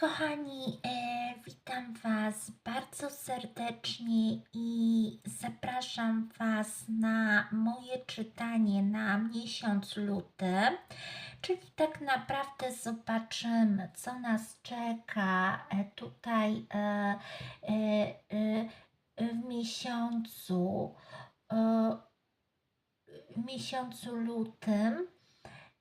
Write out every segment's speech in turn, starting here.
Kochani, e, witam Was bardzo serdecznie i zapraszam Was na moje czytanie na miesiąc luty, czyli tak naprawdę zobaczymy, co nas czeka e, tutaj e, e, e, w miesiącu, e, w miesiącu lutym.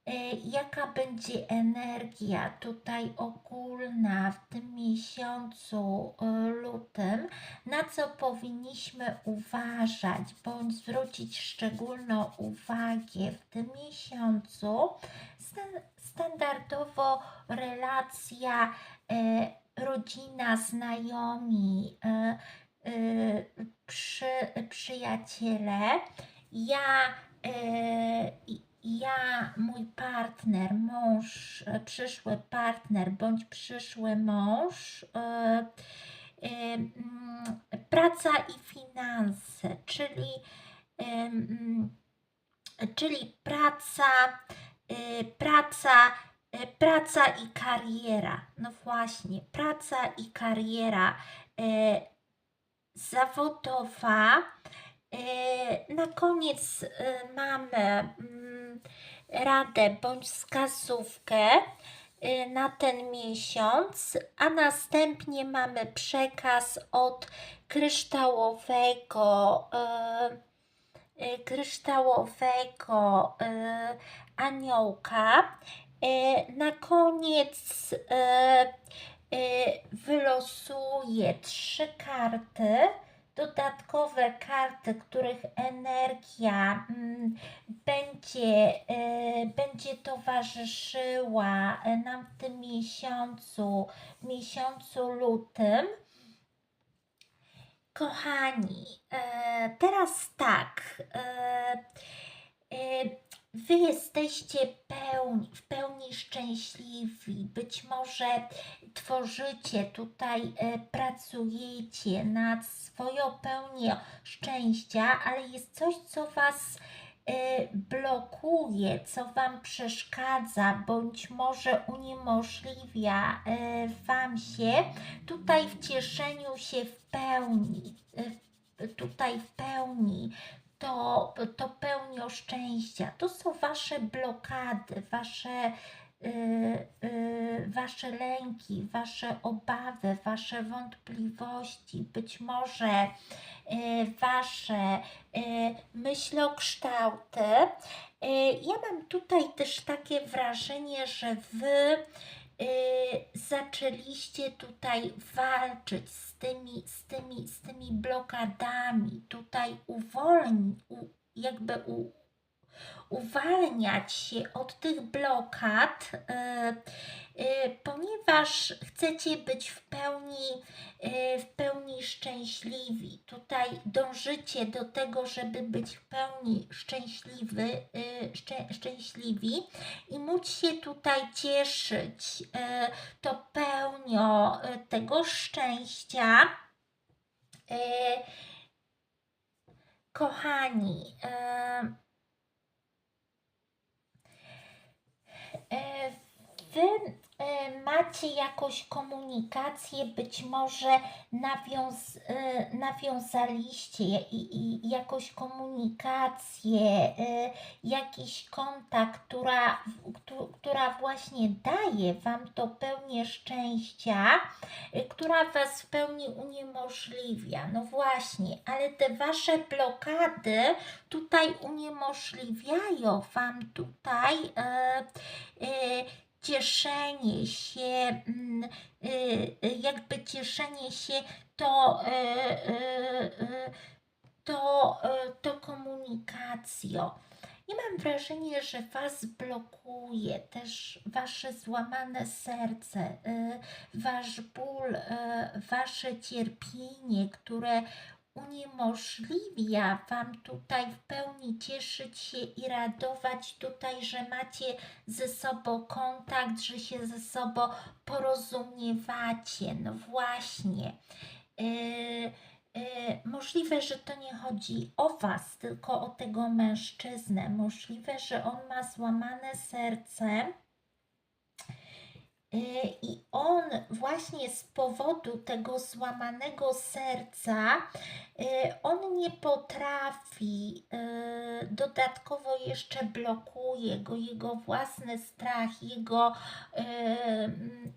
E, Jaka będzie energia tutaj ogólna w tym miesiącu e, lutym, na co powinniśmy uważać bądź zwrócić szczególną uwagę w tym miesiącu? Stan- Standardowo relacja e, rodzina, znajomi, przy, przyjaciele. Ja e, ja, mój partner, mąż, e, przyszły partner bądź przyszły mąż, e, e, mm, praca i finanse, czyli, mm, czyli praca, praca, praca i kariera. No właśnie, praca i kariera zawodowa. E, Na koniec e, mamy mm, radę bądź wskazówkę e, na ten miesiąc, a następnie mamy przekaz od kryształowego, kryształowego aniołka. Na koniec wylosuję trzy karty dodatkowe karty, których energia mm, będzie, e, będzie towarzyszyła e, nam w tym miesiącu, miesiącu lutym. Kochani, e, teraz tak. Wy jesteście pełni, w pełni szczęśliwi. Być może tworzycie tutaj, e, pracujecie nad swoją pełnią szczęścia, ale jest coś, co Was e, blokuje, co Wam przeszkadza, bądź może uniemożliwia e, Wam się tutaj w cieszeniu się w pełni. e, Tutaj w pełni to, to pełnią szczęścia. To są Wasze blokady, Wasze, y, y, wasze lęki, Wasze obawy, Wasze wątpliwości, być może y, Wasze y, myślokształty. Y, ja mam tutaj też takie wrażenie, że Wy zaczęliście tutaj walczyć z tymi, z tymi, z tymi blokadami, tutaj uwolnić, jakby u, uwalniać się od tych blokad, y, y, ponieważ chcecie być w pełni, y, w pełni szczęśliwi. Tutaj dążycie do tego, żeby być w pełni szczęśliwy, szczę, szczęśliwi i móc się tutaj cieszyć to pełnią tego szczęścia. Kochani, y, E, Wy e, macie jakąś komunikację, być może nawiąz, e, nawiązaliście i, i jakąś komunikację, e, jakiś kontakt, która, któ- która właśnie daje Wam to pełnię szczęścia, e, która Was w pełni uniemożliwia. No właśnie, ale te Wasze blokady tutaj uniemożliwiają Wam tutaj e, e, cieszenie się, mm, y, y, jakby cieszenie się to, e, to, to komunikacją. Ja mam wrażenie, że Was blokuje też Wasze złamane serce, Wasz ból, Wasze cierpienie, które uniemożliwia Wam tutaj w pełni cieszyć się i radować tutaj, że macie ze sobą kontakt, że się ze sobą porozumiewacie. No właśnie. Yy, yy, możliwe, że to nie chodzi o Was, tylko o tego mężczyznę. Możliwe, że on ma złamane serce. Yy, I on właśnie z powodu tego złamanego serca y, on nie potrafi, y, dodatkowo jeszcze blokuje go jego własny strach, jego,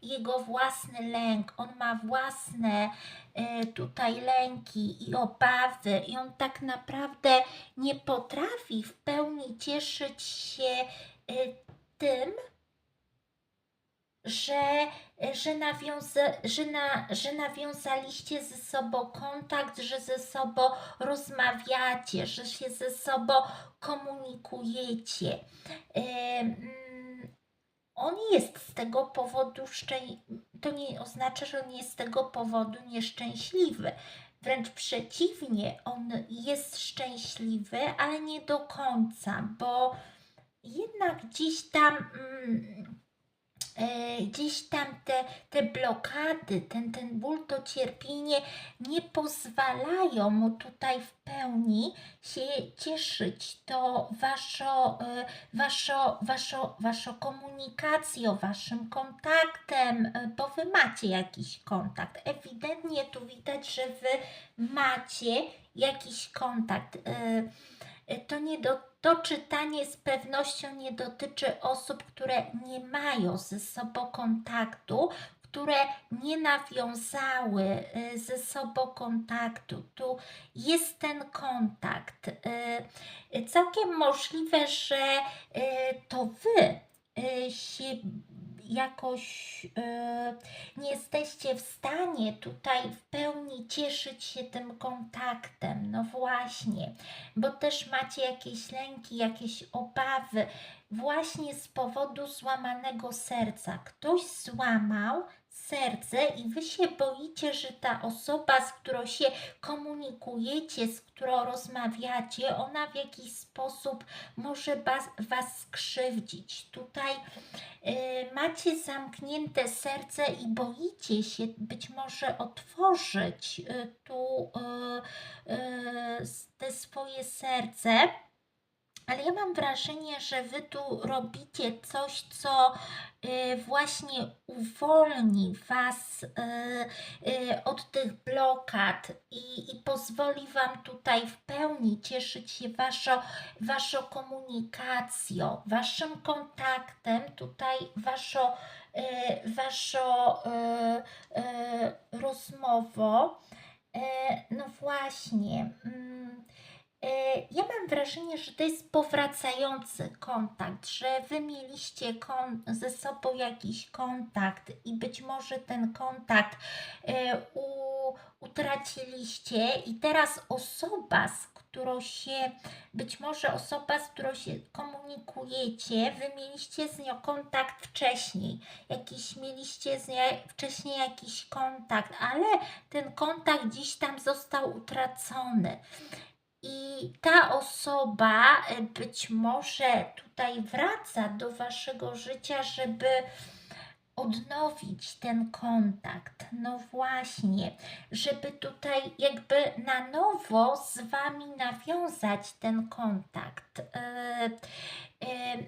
jego własny lęk. On ma własne tutaj lęki i obawy, i on tak naprawdę nie potrafi w pełni cieszyć się tym, że, że, nawiąza, że, na, że nawiązaliście ze sobą kontakt, że ze sobą rozmawiacie, że się ze sobą komunikujecie. On jest z tego powodu szczęśliwy. To nie oznacza, że on jest z tego powodu nieszczęśliwy. Wręcz przeciwnie, on jest szczęśliwy, ale nie do końca, bo jednak gdzieś tam. Mm, e, gdzieś tam te, te blokady, ten, ten ból, to cierpienie nie pozwalają mu tutaj w pełni się cieszyć to waszą, e, waszą, waszą, waszą komunikacją, waszym kontaktem, e, bo wy macie jakiś kontakt. Ewidentnie tu widać, że wy macie jakiś kontakt. E, To nie do, to czytanie z pewnością nie dotyczy osób, które nie mają ze sobą kontaktu, które nie nawiązały y, ze sobą kontaktu. Tu jest ten kontakt. Y, Całkiem możliwe, że to wy jakoś y, nie jesteście w stanie tutaj w pełni cieszyć się tym kontaktem. No właśnie, bo też macie jakieś lęki, jakieś obawy, właśnie z powodu złamanego serca. Ktoś złamał serce i wy się boicie, że ta osoba, z którą się komunikujecie, z którą rozmawiacie, ona w jakiś sposób może was, was skrzywdzić. Tutaj y, macie zamknięte serce i boicie się być może otworzyć y, tu y, y, te swoje serce. Ale ja mam wrażenie, że wy tu robicie coś, co y, właśnie uwolni was y, y, od tych blokad i, i pozwoli wam tutaj w pełni cieszyć się waszą, waszą komunikacją, waszym kontaktem, tutaj waszą, waszą rozmową. No właśnie. E, Ja mam wrażenie, że to jest powracający kontakt, że wy mieliście kon- ze sobą jakiś kontakt i być może ten kontakt e, u- utraciliście i teraz osoba, z którą się, być może osoba, z którą się komunikujecie, wy mieliście z nią kontakt wcześniej, jakiś mieliście z nią wcześniej jakiś kontakt, ale ten kontakt gdzieś tam został utracony. I ta osoba e, być może tutaj wraca do waszego życia, żeby odnowić ten kontakt. No właśnie, żeby tutaj jakby na nowo z wami nawiązać ten kontakt. E, e,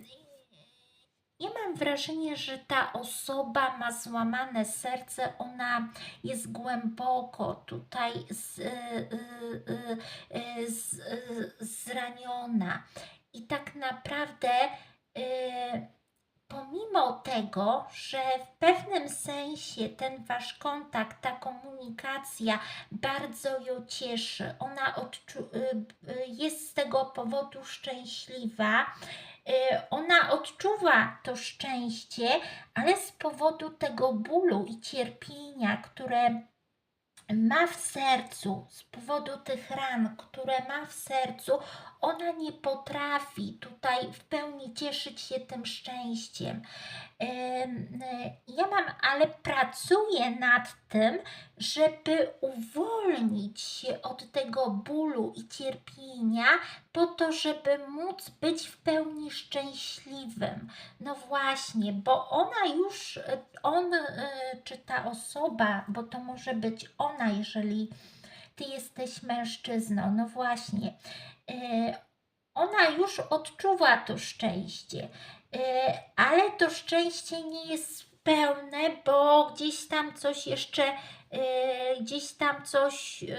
ja mam wrażenie, że ta osoba ma złamane serce, ona jest głęboko tutaj z, y, y, y, z, y, zraniona. I tak naprawdę, pomimo tego, że w pewnym sensie ten wasz kontakt, ta komunikacja bardzo ją cieszy, ona jest z tego powodu szczęśliwa, ona odczuwa to szczęście, ale z powodu tego bólu i cierpienia, które ma w sercu, z powodu tych ran, które ma w sercu, ona nie potrafi tutaj w pełni cieszyć się tym szczęściem. Em, Ja mam, ale pracuję nad tym, żeby uwolnić się od tego bólu i cierpienia, po to, żeby móc być w pełni szczęśliwym. No właśnie, bo ona już, on e, czy ta osoba, bo to może być ona, jeżeli ty jesteś mężczyzną, no właśnie, ona już odczuwa to szczęście, e, ale to szczęście nie jest pełne, bo gdzieś tam coś jeszcze, e, gdzieś tam coś e,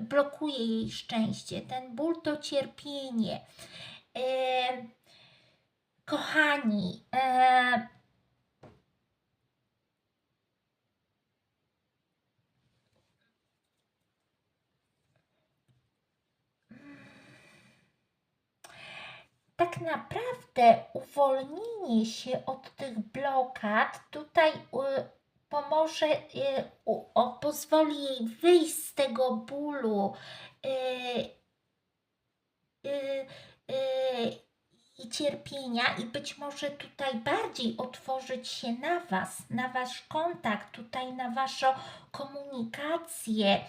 blokuje jej szczęście. Ten ból to cierpienie. E, kochani, tak naprawdę uwolnienie się od tych blokad tutaj y, pomoże, y, pozwoli jej wyjść z tego bólu y, i cierpienia i być może tutaj bardziej otworzyć się na Was, na Wasz kontakt, tutaj na Waszą komunikację,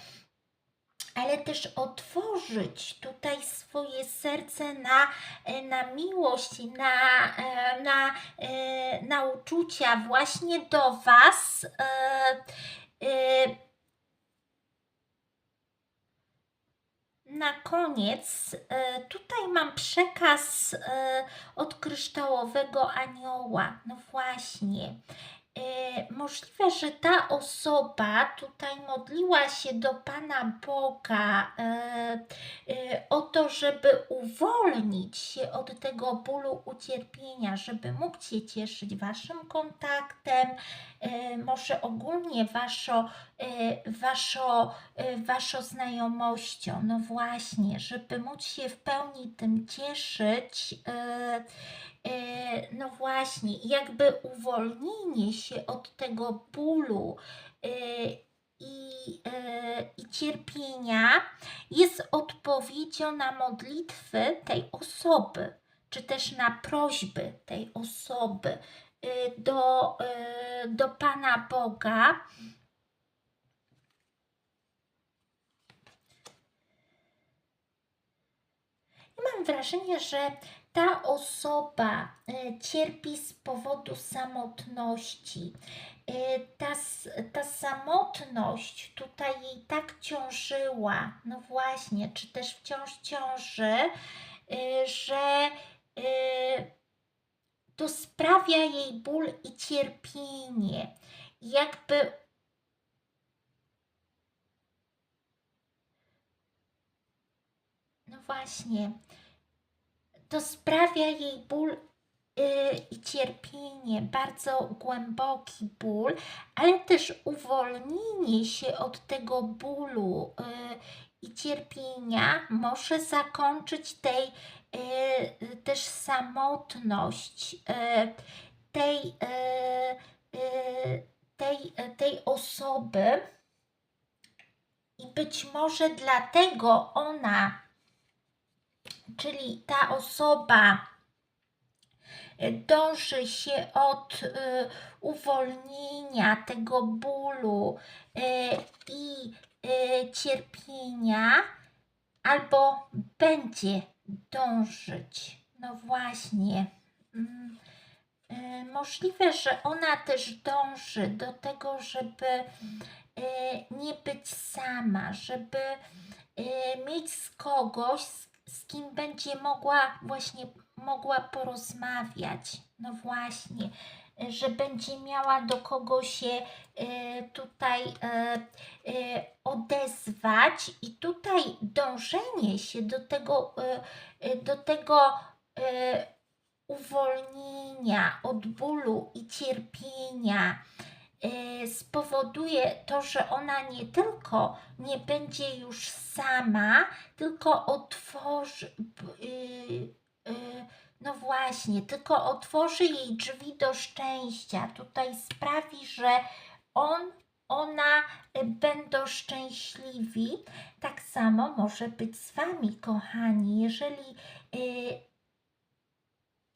ale też otworzyć tutaj swoje serce na, e, na miłość, na, e, na, e, na uczucia właśnie do Was. Na koniec tutaj mam przekaz od kryształowego anioła. No właśnie. E, możliwe, że ta osoba tutaj modliła się do Pana Boga e, e, o to, żeby uwolnić się od tego bólu ucierpienia, żeby mógł się cieszyć Waszym kontaktem, może ogólnie Waszą, waszą, waszą znajomością. No właśnie, żeby móc się w pełni tym cieszyć no właśnie, jakby uwolnienie się od tego bólu e, i, e, i cierpienia jest odpowiedzią na modlitwy tej osoby, czy też na prośby tej osoby do, do Pana Boga. Mam wrażenie, że ta osoba e, cierpi z powodu samotności. E, ta, ta samotność tutaj jej tak ciążyła, no właśnie, czy też wciąż ciąży, e, że to sprawia jej ból i cierpienie. Jakby no właśnie, to sprawia jej ból yy, i cierpienie, bardzo głęboki ból, ale też uwolnienie się od tego bólu yy, i cierpienia może zakończyć tej yy, też samotność tej, tej, tej osoby. I być może dlatego ona czyli ta osoba e, dąży się od y, uwolnienia tego bólu y, i cierpienia, albo będzie dążyć. No właśnie. Mm, możliwe, że ona też dąży do tego, żeby nie być sama, żeby mieć z kogoś, z z kim będzie mogła właśnie mogła porozmawiać. No właśnie, że będzie miała do kogo się e, tutaj e, e, odezwać i tutaj dążenie się do tego, do tego uwolnienia od bólu i cierpienia, spowoduje to, że ona nie tylko nie będzie już sama, tylko otworzy, yy, yy, no właśnie, tylko otworzy jej drzwi do szczęścia. Tutaj sprawi, że on, ona y, będą szczęśliwi. Tak samo może być z Wami, kochani. Jeżeli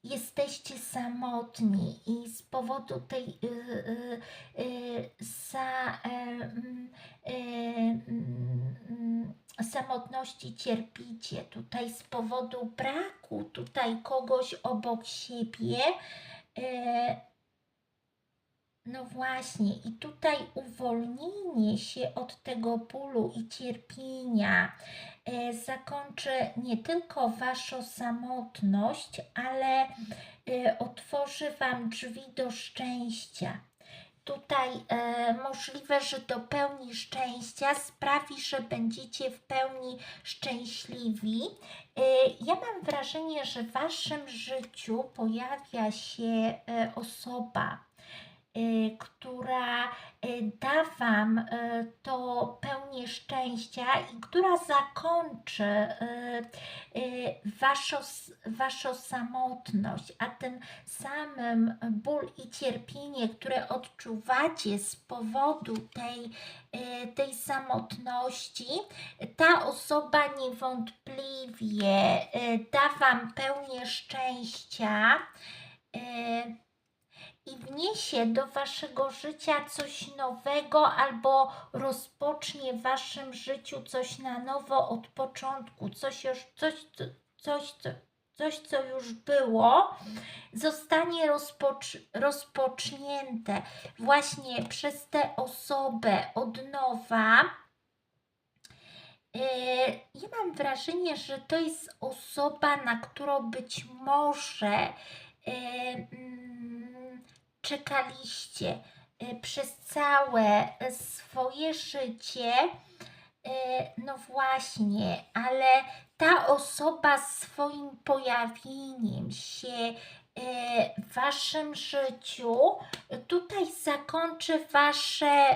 jesteście samotni i z powodu tej y, y, y, sa, mm, mm, samotności cierpicie, tutaj z powodu braku tutaj kogoś obok siebie, no właśnie, i tutaj uwolnienie się od tego bólu i cierpienia e, zakończy nie tylko Waszą samotność, ale e, otworzy Wam drzwi do szczęścia. tutaj e, możliwe, że do pełni szczęścia sprawi, że będziecie w pełni szczęśliwi. Ja mam wrażenie, że w waszym życiu pojawia się osoba, która e, da Wam e, to pełnię szczęścia i która zakończy waszą, waszą samotność, a tym samym ból i cierpienie, które odczuwacie z powodu tej, tej samotności, ta osoba niewątpliwie da Wam pełnię szczęścia. I wniesie do waszego życia coś nowego albo rozpocznie w waszym życiu coś na nowo od początku, coś już, coś, co- coś, co, coś, co już było, zostanie rozpocz, rozpocznięte właśnie przez tę osobę od nowa. Yy, Ja mam wrażenie, że to jest osoba, na którą być może yy, czekaliście yy, przez całe swoje życie. Yy, No właśnie, ale ta osoba swoim pojawieniem się w waszym życiu tutaj zakończy wasze,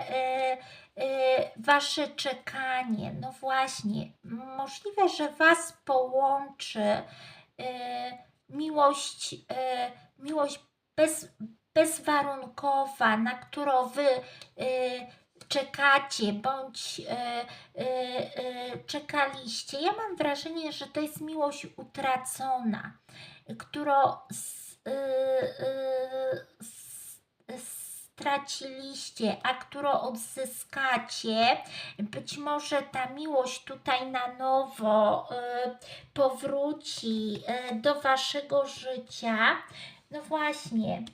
wasze czekanie. No właśnie, możliwe, że was połączy miłość, miłość bez, bezwarunkowa, na którą wy yy, czekacie bądź yy, yy, czekaliście. Ja mam wrażenie, że to jest miłość utracona, którą straciliście, a którą odzyskacie. Być może ta miłość tutaj na nowo powróci do waszego życia. No właśnie.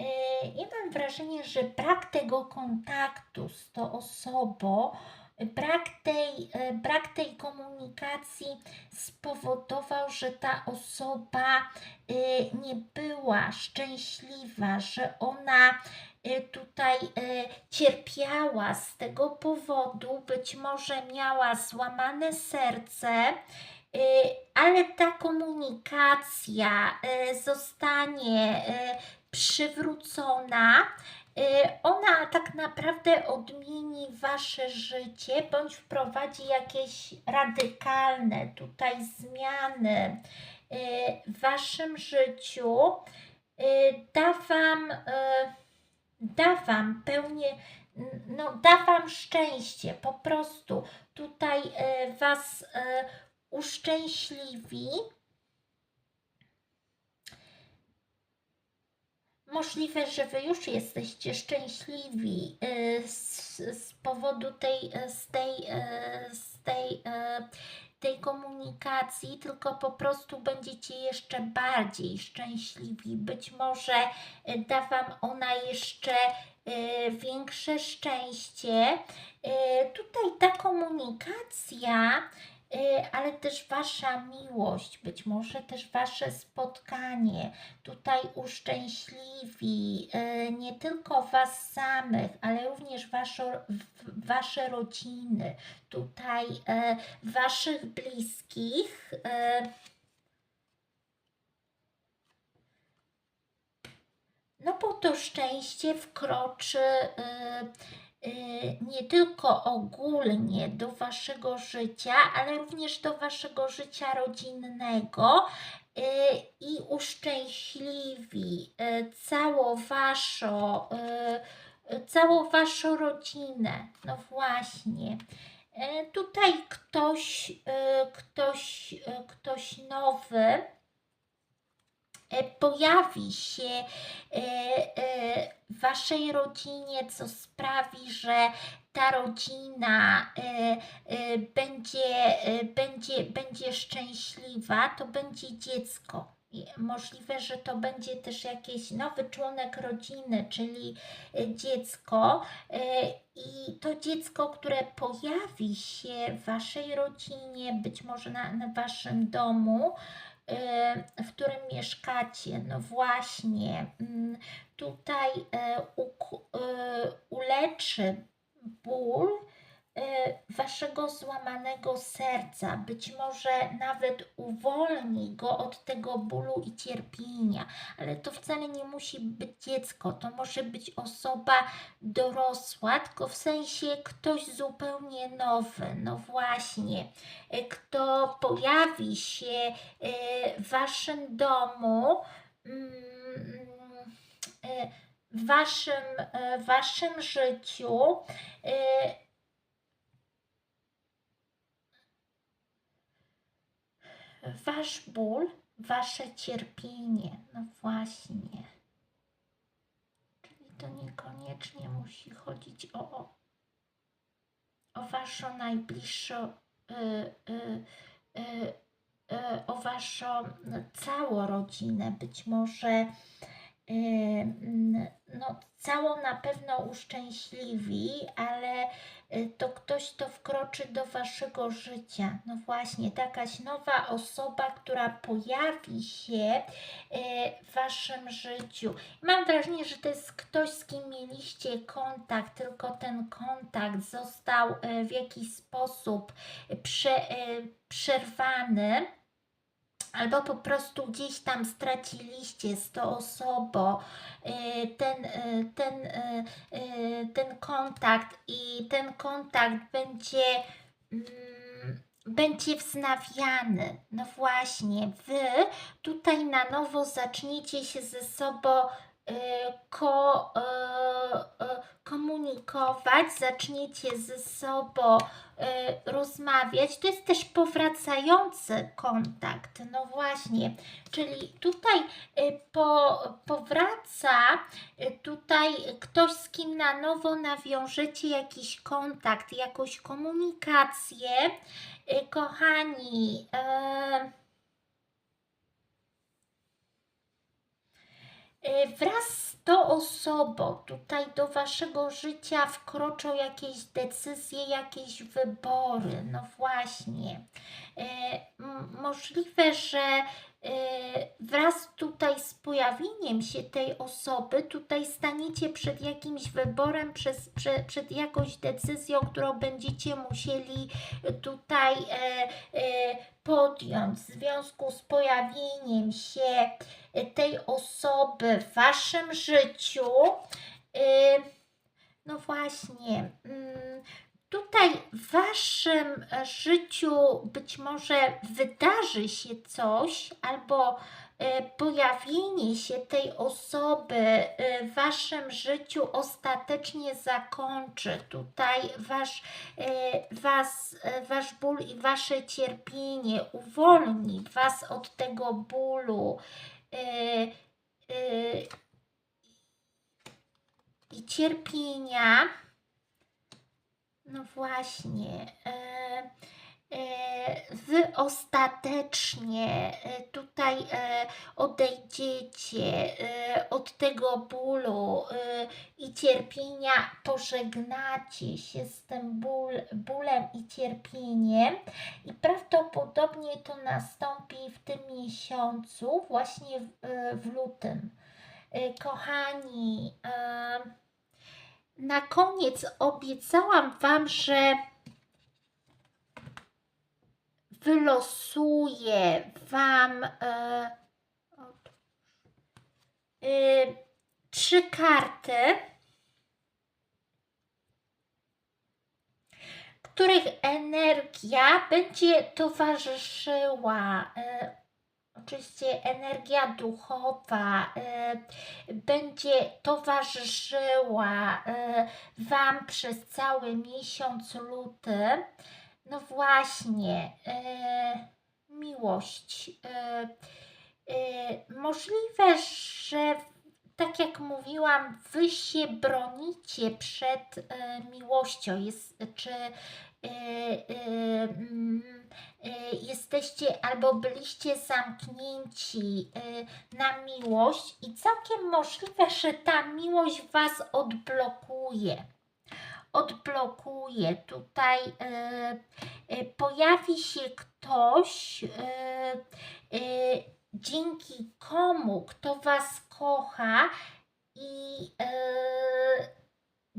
Yy, Ja mam wrażenie, że brak tego kontaktu z tą osobą, brak tej, yy, brak tej komunikacji spowodował, że ta osoba yy, nie była szczęśliwa, że ona tutaj cierpiała z tego powodu, być może miała złamane serce. Ale ta komunikacja zostanie przywrócona, y, ona tak naprawdę odmieni wasze życie bądź wprowadzi jakieś radykalne tutaj zmiany y, w waszym życiu. Y, Da wam, da wam pełnię, no da wam szczęście, po prostu tutaj was uszczęśliwi. Możliwe, że Wy już jesteście szczęśliwi y, z, z powodu tej, y, z tej, y, z tej, tej komunikacji, tylko po prostu będziecie jeszcze bardziej szczęśliwi. Być może da Wam ona jeszcze większe szczęście. Tutaj ta komunikacja ale też Wasza miłość, być może też Wasze spotkanie tutaj uszczęśliwi y, nie tylko Was samych, ale również wasze, Wasze rodziny, tutaj y, Waszych bliskich. No bo to szczęście wkroczy nie tylko ogólnie do waszego życia, ale również do waszego życia rodzinnego y, i uszczęśliwi y, całą waszą, y, y, całą waszą rodzinę. No właśnie. Y, Tutaj ktoś, y, ktoś, y, ktoś nowy pojawi się e, e, w waszej rodzinie, co sprawi, że ta rodzina e, e, będzie, e, będzie, będzie szczęśliwa, to będzie dziecko. Możliwe, że to będzie też jakiś nowy członek rodziny, czyli e, dziecko. e, I to dziecko, które pojawi się w waszej rodzinie, być może na, na waszym domu, w którym mieszkacie. No właśnie, mm, tutaj y, uk- y, uleczy ból y, waszego złamanego serca. Być może nawet uwolni go od tego bólu i cierpienia, ale to wcale nie musi być dziecko, to może być osoba dorosła, tylko w sensie ktoś zupełnie nowy. No właśnie, y, kto pojawi się y, w waszym domu. mm, w waszym, w waszym życiu wasz ból, wasze cierpienie. No właśnie. Czyli to niekoniecznie musi chodzić o, o, o waszą najbliższą, y, y, y, y, o waszą całą rodzinę. Być może y, no, całą na pewno uszczęśliwi, ale y, to ktoś, kto wkroczy do waszego życia. No właśnie, takaś nowa osoba, która pojawi się y, w waszym życiu. Mam wrażenie, że to jest ktoś, z kim mieliście kontakt, tylko ten kontakt został y, w jakiś sposób prze, y, przerwany. Albo po prostu gdzieś tam straciliście z tą osobą y, ten, y, ten, y, ten kontakt i ten kontakt będzie, mm, będzie wznawiany. No właśnie, wy tutaj na nowo zaczniecie się ze sobą ko, y, y, komunikować, zaczniecie ze sobą rozmawiać. To jest też powracający kontakt. No właśnie, czyli tutaj po, powraca tutaj ktoś, z kim na nowo nawiążecie jakiś kontakt, jakąś komunikację. Kochani, y, Wraz z tą osobą tutaj do waszego życia wkroczą jakieś decyzje, jakieś wybory. No właśnie. M- Możliwe, że y, wraz tutaj z pojawieniem się tej osoby, tutaj staniecie przed jakimś wyborem, przez, przed, przed jakąś decyzją, którą będziecie musieli tutaj e, e, podjąć w związku z pojawieniem się tej osoby w waszym życiu. y, No właśnie, mm, tutaj w waszym życiu być może wydarzy się coś, albo e, pojawienie się tej osoby w waszym życiu ostatecznie zakończy tutaj wasz, was, wasz ból i wasze cierpienie, uwolni was od tego bólu. E, e, I cierpienia. No właśnie. Wy ostatecznie e, tutaj e, odejdziecie e, od tego bólu i cierpienia, pożegnacie się z tym ból, bólem i cierpieniem i prawdopodobnie to nastąpi w tym miesiącu, właśnie w, w lutym. Kochani, na koniec obiecałam Wam, że wylosuję Wam e, e, trzy karty, których energia będzie towarzyszyła. E, Oczywiście energia duchowa e, będzie towarzyszyła e, Wam przez cały miesiąc luty. No właśnie, e, miłość. E, e, możliwe, że tak jak mówiłam, Wy się bronicie przed miłością. Jest, czy mm, jesteście albo byliście zamknięci na miłość i całkiem możliwe, że ta miłość Was odblokuje. Odblokuje. Tutaj, e, y, pojawi się ktoś, y, dzięki komu, kto Was kocha i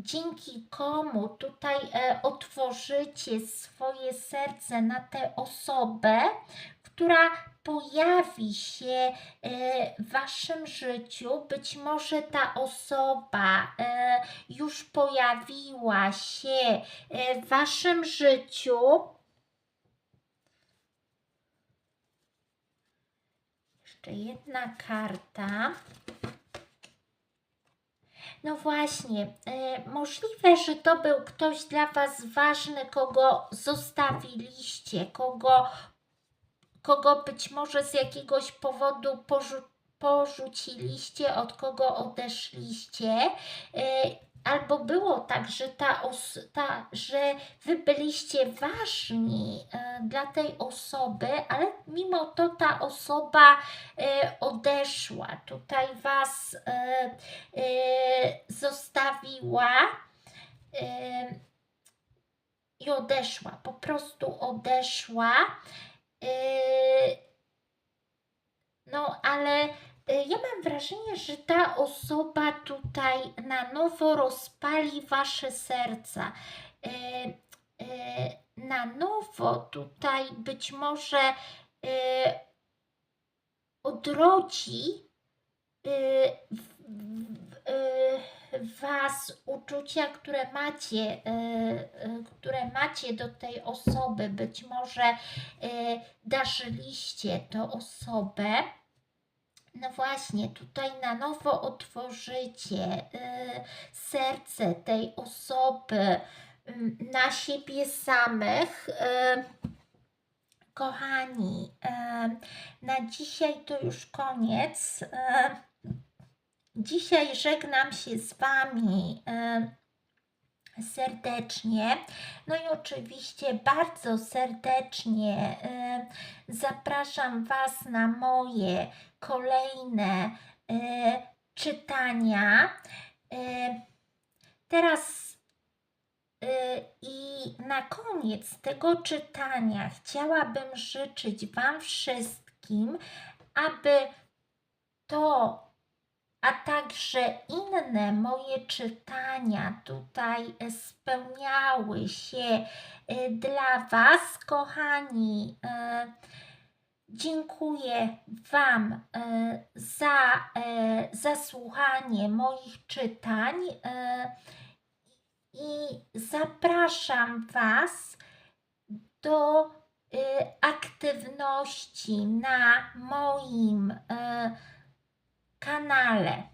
dzięki komu tutaj e, otworzycie swoje serce na tę osobę, która pojawi się e, w Waszym życiu. Być może ta osoba e, już pojawiła się e, w Waszym życiu. Jeszcze jedna karta. No właśnie, możliwe, że to był ktoś dla Was ważny, kogo zostawiliście, kogo, kogo być może z jakiegoś powodu porzu, porzuciliście, od kogo odeszliście. E, Albo było tak, że, ta ta, że wy byliście ważni e, dla tej osoby, ale mimo to ta osoba e, odeszła. Tutaj was zostawiła i odeszła. Po prostu odeszła. No, ale e, ja mam wrażenie, że ta osoba tutaj na nowo rozpali wasze serca. E, e, na nowo tutaj być może odrodzi was uczucia, które macie, e, e, które macie do tej osoby. Być może e, darzyliście tę osobę. No właśnie, tutaj na nowo otworzycie serce tej osoby na siebie samych. Kochani, na dzisiaj to już koniec. Dzisiaj żegnam się z Wami y, serdecznie. No i oczywiście bardzo serdecznie y, zapraszam Was na moje kolejne y, czytania. Teraz i na koniec tego czytania chciałabym życzyć Wam wszystkim, aby to, a także inne moje czytania tutaj spełniały się e, dla Was, kochani. E, Dziękuję Wam e, za zasłuchanie moich czytań i zapraszam Was do aktywności na moim kanale